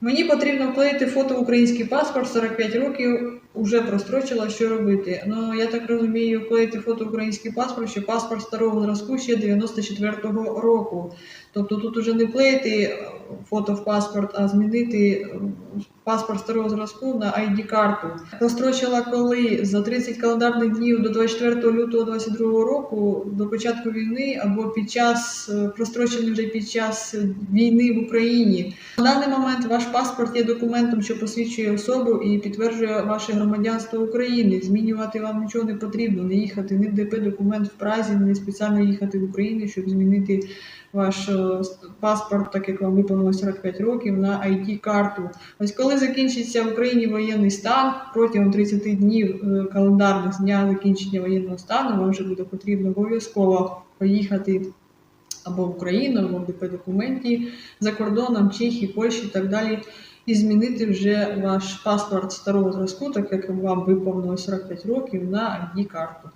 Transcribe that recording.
Мені потрібно вклеїти фото в український паспорт 45 років, уже прострочила, що робити. Ну я так розумію, вклеїти фото в український паспорт, що паспорт старого зразку ще 94-го року. Тобто тут уже не вклеїти фото в паспорт, а змінити паспорт старого зразку на ID-карту. Прострочила коли за 30 календарних днів до 24 лютого 2022 року до початку війни або під час е, прострочений вже під час війни в Україні. На даний момент ваш паспорт є документом, що посвідчує особу і підтверджує ваше громадянство України. Змінювати вам нічого не потрібно, не їхати ні в ДП документ в Празі, не спеціально їхати в Україну, щоб змінити ваш е, паспорт, так як вам виповнилось 45 років, на ID-карту. Ось коли закінчиться в Україні воєнний стан протягом 30 днів е, календарних з дня закінчення воєнного стану, вам вже буде потрібно обов'язково поїхати або в Україну, або в ДП документі за кордоном, Чехії, Польщі і так далі. І змінити вже ваш паспорт старого зразку, так як вам виповнилось 45 років, на ID-карту.